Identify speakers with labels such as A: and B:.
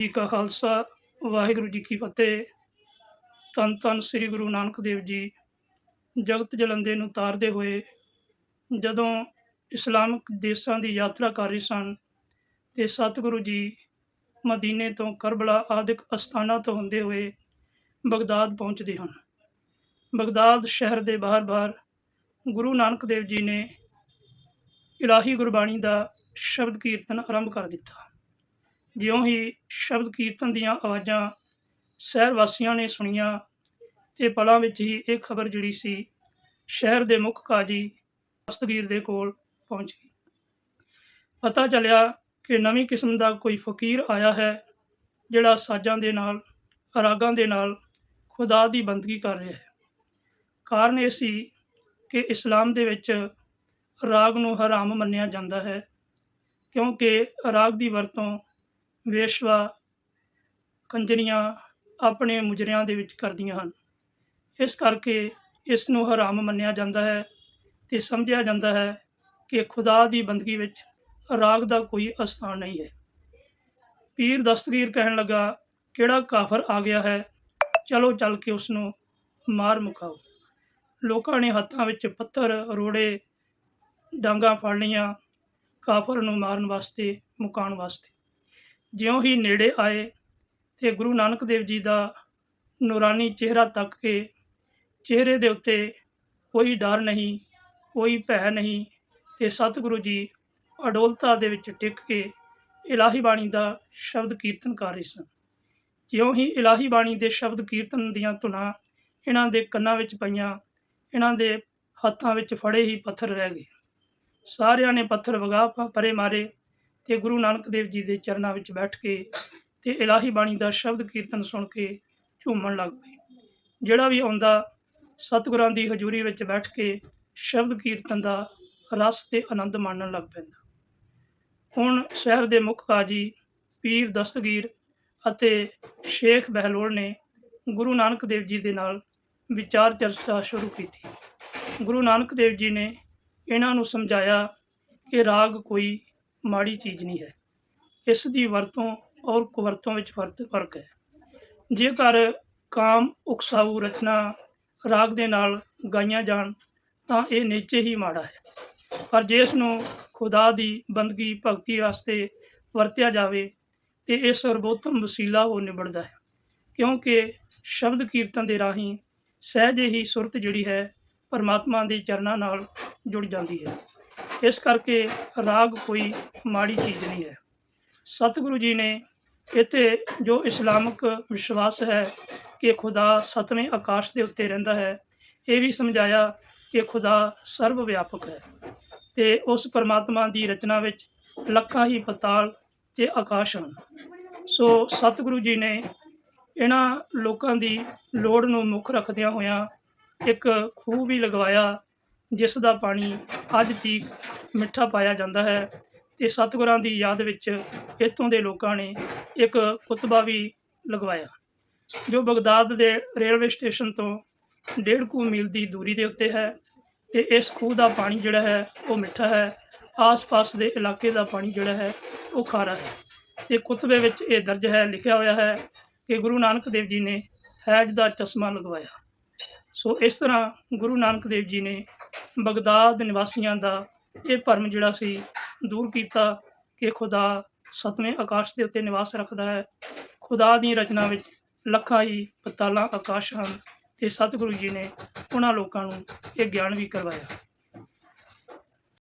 A: ਜੀ ਕਾ ਖਾਲਸਾ, ਵਾਹਿਗੁਰੂ ਜੀ ਕੀ ਫਤਿਹ। ਤਨ ਤਨ ਸ੍ਰੀ ਗੁਰੂ ਨਾਨਕ ਦੇਵ ਜੀ, ਜਗਤ ਜਲੰਦੇ ਨੂੰ ਤਾਰਦੇ ਹੋਏ ਜਦੋਂ ਇਸਲਾਮਿਕ ਦੇਸ਼ਾਂ ਦੀ ਯਾਤਰਾ ਕਰ ਰਹੇ ਸਨ ਤੇ ਸਤਿਗੁਰੂ ਜੀ ਮਦੀਨੇ ਤੋਂ ਕਰਬਲਾ ਆਦਿਕ ਅਸਥਾਨਾਂ ਤੋਂ ਹੁੰਦੇ ਹੋਏ ਬਗਦਾਦ ਪਹੁੰਚਦੇ ਹਨ। ਬਗਦਾਦ ਸ਼ਹਿਰ ਦੇ ਬਾਹਰ-ਬਾਹਰ ਗੁਰੂ ਨਾਨਕ ਦੇਵ ਜੀ ਨੇ ਇਲਾਹੀ ਗੁਰਬਾਣੀ ਦਾ ਸ਼ਬਦ ਕੀਰਤਨ ਆਰੰਭ ਕਰ ਦਿੱਤਾ। ਜਿਉਂ ਹੀ ਸ਼ਬਦ ਕੀਰਤਨ ਦੀਆਂ ਆਵਾਜ਼ਾਂ ਸ਼ਹਿਰ ਵਾਸੀਆਂ ਨੇ ਸੁਣੀਆਂ ਤੇ ਪਲਾਂ ਵਿੱਚ ਹੀ ਇਹ ਖਬਰ ਜਿਹੜੀ ਸੀ, ਸ਼ਹਿਰ ਦੇ ਮੁੱਖ ਕਾਜੀ ਦਸਤਗੀਰ ਦੇ ਕੋਲ ਪਹੁੰਚ ਗਈ। ਪਤਾ ਚੱਲਿਆ ਕਿ ਨਵੀਂ ਕਿਸਮ ਦਾ ਕੋਈ ਫਕੀਰ ਆਇਆ ਹੈ, ਜਿਹੜਾ ਸਾਜ਼ਾਂ ਦੇ ਨਾਲ, ਰਾਗਾਂ ਦੇ ਨਾਲ ਖੁਦਾ ਦੀ ਬੰਦਗੀ ਕਰ ਰਿਹਾ ਹੈ। ਕਾਰਨ ਇਹ ਸੀ ਕਿ ਇਸਲਾਮ ਦੇ ਵਿੱਚ ਰਾਗ ਨੂੰ ਹਰਾਮ ਮੰਨਿਆ ਜਾਂਦਾ ਹੈ, ਕਿਉਂਕਿ ਰਾਗ ਦੀ ਵਰਤੋਂ ਵੇਸ਼ਵਾ ਕੰਜਰੀਆਂ ਆਪਣੇ ਮੁਜਰਿਆਂ ਦੇ ਵਿੱਚ ਕਰਦੀਆਂ ਹਨ। ਇਸ ਕਰਕੇ ਇਸ ਨੂੰ ਹਰਾਮ ਮੰਨਿਆ ਜਾਂਦਾ ਹੈ ਤੇ ਸਮਝਿਆ ਜਾਂਦਾ ਹੈ ਕਿ ਖੁਦਾ ਦੀ ਬੰਦਗੀ ਵਿੱਚ ਰਾਗ ਦਾ ਕੋਈ ਅਸਥਾਨ ਨਹੀਂ ਹੈ। ਪੀਰ ਦਸਤਗੀਰ ਕਹਿਣ ਲੱਗਾ, ਕਿਹੜਾ ਕਾਫਰ ਆ ਗਿਆ ਹੈ? ਚਲੋ ਚੱਲ ਕੇ ਉਸ ਨੂੰ ਮਾਰ ਮੁਕਾਓ। ਲੋਕਾਂ ਨੇ ਹੱਥਾਂ ਵਿੱਚ ਪੱਥਰ, ਰੋੜੇ, ਡਾਂਗਾ ਫੜ ਲਈਆਂ ਕਾਫਰ ਨੂੰ ਮਾਰਨ ਵਾਸਤੇ, ਮੁਕਾਉਣ ਵਾਸਤੇ। ਜਿਉਂ ਹੀ ਨੇੜੇ ਆਏ ਤੇ ਗੁਰੂ ਨਾਨਕ ਦੇਵ ਜੀ ਦਾ ਨੂਰਾਨੀ ਚਿਹਰਾ ਤੱਕ ਕੇ ਚਿਹਰੇ ਦੇ ਉੱਤੇ ਕੋਈ ਡਰ ਨਹੀਂ, ਕੋਈ ਭੈ ਨਹੀਂ ਤੇ ਸਤਿਗੁਰੂ ਜੀ ਅਡੋਲਤਾ ਦੇ ਵਿੱਚ ਟਿਕ ਕੇ ਇਲਾਹੀ ਬਾਣੀ ਦਾ ਸ਼ਬਦ ਕੀਰਤਨ ਕਰ ਰਹੇ ਸਨ। ਜਿਉਂ ਹੀ ਇਲਾਹੀ ਬਾਣੀ ਦੇ ਸ਼ਬਦ ਕੀਰਤਨ ਦੀਆਂ ਧੁਨਾਂ ਇਹਨਾਂ ਦੇ ਕੰਨਾਂ ਵਿੱਚ ਪਈਆਂ, ਇਹਨਾਂ ਦੇ ਹੱਥਾਂ ਵਿੱਚ ਫੜੇ ਹੀ ਪੱਥਰ ਰਹਿ ਗਏ। ਸਾਰਿਆਂ ਨੇ ਪੱਥਰ ਵਗਾ ਪ- ਪਰੇ ਮਾਰੇ ਤੇ ਗੁਰੂ ਨਾਨਕ ਦੇਵ ਜੀ ਦੇ ਚਰਨਾਂ ਵਿੱਚ ਬੈਠ ਕੇ ਤੇ ਇਲਾਹੀ ਬਾਣੀ ਦਾ ਸ਼ਬਦ ਕੀਰਤਨ ਸੁਣ ਕੇ ਝੂਮਣ ਲੱਗ ਪਏ। ਜਿਹੜਾ ਵੀ ਆਉਂਦਾ, ਸਤਿਗੁਰਾਂ ਦੀ ਹਜ਼ੂਰੀ ਵਿੱਚ ਬੈਠ ਕੇ ਸ਼ਬਦ ਕੀਰਤਨ ਦਾ ਰਸ ਤੇ ਆਨੰਦ ਮਾਣਨ ਲੱਗ ਪੈਂਦਾ। ਹੁਣ ਸ਼ਹਿਰ ਦੇ ਮੁੱਖ ਕਾਜੀ ਪੀਰ ਦਸਤਗੀਰ ਅਤੇ ਸ਼ੇਖ ਬਹਿਲੋਲ ਨੇ ਗੁਰੂ ਨਾਨਕ ਦੇਵ ਜੀ ਦੇ ਨਾਲ ਵਿਚਾਰ ਚਰਚਾ ਸ਼ੁਰੂ ਕੀਤੀ। ਗੁਰੂ ਨਾਨਕ ਦੇਵ ਜੀ ਨੇ ਇਹਨਾਂ ਨੂੰ ਸਮਝਾਇਆ ਕਿ ਰਾਗ ਕੋਈ ਮਾੜੀ ਚੀਜ਼ ਨਹੀਂ ਹੈ। ਇਸ ਦੀ ਵਰਤੋਂ ਔਰ ਕੁਵਰਤੋਂ ਵਿੱਚ ਫ਼ਰਕ ਫ਼ਰਕ ਹੈ। ਜੇਕਰ ਕਾਮ, ਉਕਸਾਊ, ਰਚਨਾ, ਰਾਗ ਦੇ ਨਾਲ ਗਾਈਆਂ ਜਾਣ, ਤਾਂ ਇਹ ਨਿਸ਼ਚੇ ਹੀ ਮਾੜਾ ਹੈ। ਪਰ ਜੇ ਇਸ ਨੂੰ ਖੁਦਾ ਦੀ ਬੰਦਗੀ, ਭਗਤੀ ਵਾਸਤੇ ਵਰਤਿਆ ਜਾਵੇ, ਤੇ ਇਹ ਸਰਬੋਤਮ ਵਸੀਲਾ ਹੋ ਨਿਬੜਦਾ ਹੈ। ਕਿਉਂਕਿ ਸ਼ਬਦ ਕੀਰਤਨ ਦੇ ਰਾਹੀਂ ਸਹਿਜੇ ਹੀ ਸੁਰਤ ਜਿਹੜੀ ਹੈ, ਪਰਮਾਤਮਾ ਦੇ ਚਰਨਾਂ ਨਾਲ ਜੁੜ ਜਾਂਦੀ ਹੈ। ਇਸ ਕਰਕੇ ਰਾਗ ਕੋਈ ਮਾੜੀ ਚੀਜ਼ ਨਹੀਂ ਹੈ। ਸਤਿਗੁਰੂ ਜੀ ਨੇ ਇੱਥੇ ਜੋ ਇਸਲਾਮਿਕ ਵਿਸ਼ਵਾਸ ਹੈ ਕਿ ਖੁਦਾ ਸਤਵੇਂ ਆਕਾਸ਼ ਦੇ ਉੱਤੇ ਰਹਿੰਦਾ ਹੈ, ਇਹ ਵੀ ਸਮਝਾਇਆ ਕਿ ਖੁਦਾ ਸਰਵ ਵਿਆਪਕ ਹੈ ਤੇ ਉਸ ਪਰਮਾਤਮਾ ਦੀ ਰਚਨਾ ਵਿੱਚ ਲੱਖਾਂ ਹੀ ਪਤਾਲ ਤੇ ਆਕਾਸ਼ ਹਨ। ਸੋ ਸਤਿਗੁਰੂ ਜੀ ਨੇ ਇਹਨਾਂ ਲੋਕਾਂ ਦੀ ਲੋੜ ਨੂੰ ਮੁੱਖ ਰੱਖਦਿਆਂ ਹੋਇਆਂ ਇੱਕ ਖੂਹ ਵੀ ਲਗਵਾਇਆ, ਜਿਸ ਦਾ ਪਾਣੀ ਅੱਜ ਤੀਕ ਮਿੱਠਾ ਪਾਇਆ ਜਾਂਦਾ ਹੈ ਤੇ ਸਤਿਗੁਰਾਂ ਦੀ ਯਾਦ ਵਿੱਚ ਇੱਥੋਂ ਦੇ ਲੋਕਾਂ ਨੇ ਇੱਕ ਕੁਤਬਾ ਵੀ ਲਗਵਾਇਆ, ਜੋ ਬਗਦਾਦ ਦੇ ਰੇਲਵੇ ਸਟੇਸ਼ਨ ਤੋਂ ਡੇਢ ਕੁ ਮੀਲ ਦੀ ਦੂਰੀ ਦੇ ਉੱਤੇ ਹੈ ਤੇ ਇਸ ਖੂਹ ਦਾ ਪਾਣੀ ਜਿਹੜਾ ਹੈ ਉਹ ਮਿੱਠਾ ਹੈ, ਆਸ-ਪਾਸ ਦੇ ਇਲਾਕੇ ਦਾ ਪਾਣੀ ਜਿਹੜਾ ਹੈ ਉਹ ਖਾਰਾ ਹੈ। ਤੇ ਕੁਤਬੇ ਵਿੱਚ ਇਹ ਦਰਜ ਹੈ, ਲਿਖਿਆ ਹੋਇਆ ਹੈ ਕਿ ਗੁਰੂ ਨਾਨਕ ਦੇਵ ਜੀ ਨੇ ਹੈਜ ਦਾ ਚਸ਼ਮਾ ਲਗਵਾਇਆ। ਸੋ ਇਸ ਤਰ੍ਹਾਂ ਗੁਰੂ ਨਾਨਕ ਦੇਵ ਜੀ ਨੇ ਬਗਦਾਦ ਨਿਵਾਸੀਆਂ ਦਾ ਇਹ ਭਰਮ ਜਿਹੜਾ ਸੀ ਦੂਰ ਕੀਤਾ ਕਿ ਖੁਦਾ ਸਤਵੇਂ ਆਕਾਸ਼ ਦੇ ਉੱਤੇ ਨਿਵਾਸ ਰੱਖਦਾ ਹੈ। ਖੁਦਾ ਦੀ ਰਚਨਾ ਵਿੱਚ ਲੱਖਾਂ ਹੀ ਪਤਾਲਾਂ ਆਕਾਸ਼ ਹਨ ਤੇ ਸਤਿਗੁਰੂ ਜੀ ਨੇ ਉਹਨਾਂ ਲੋਕਾਂ ਨੂੰ ਇਹ ਗਿਆਨ ਵੀ ਕਰਵਾਇਆ।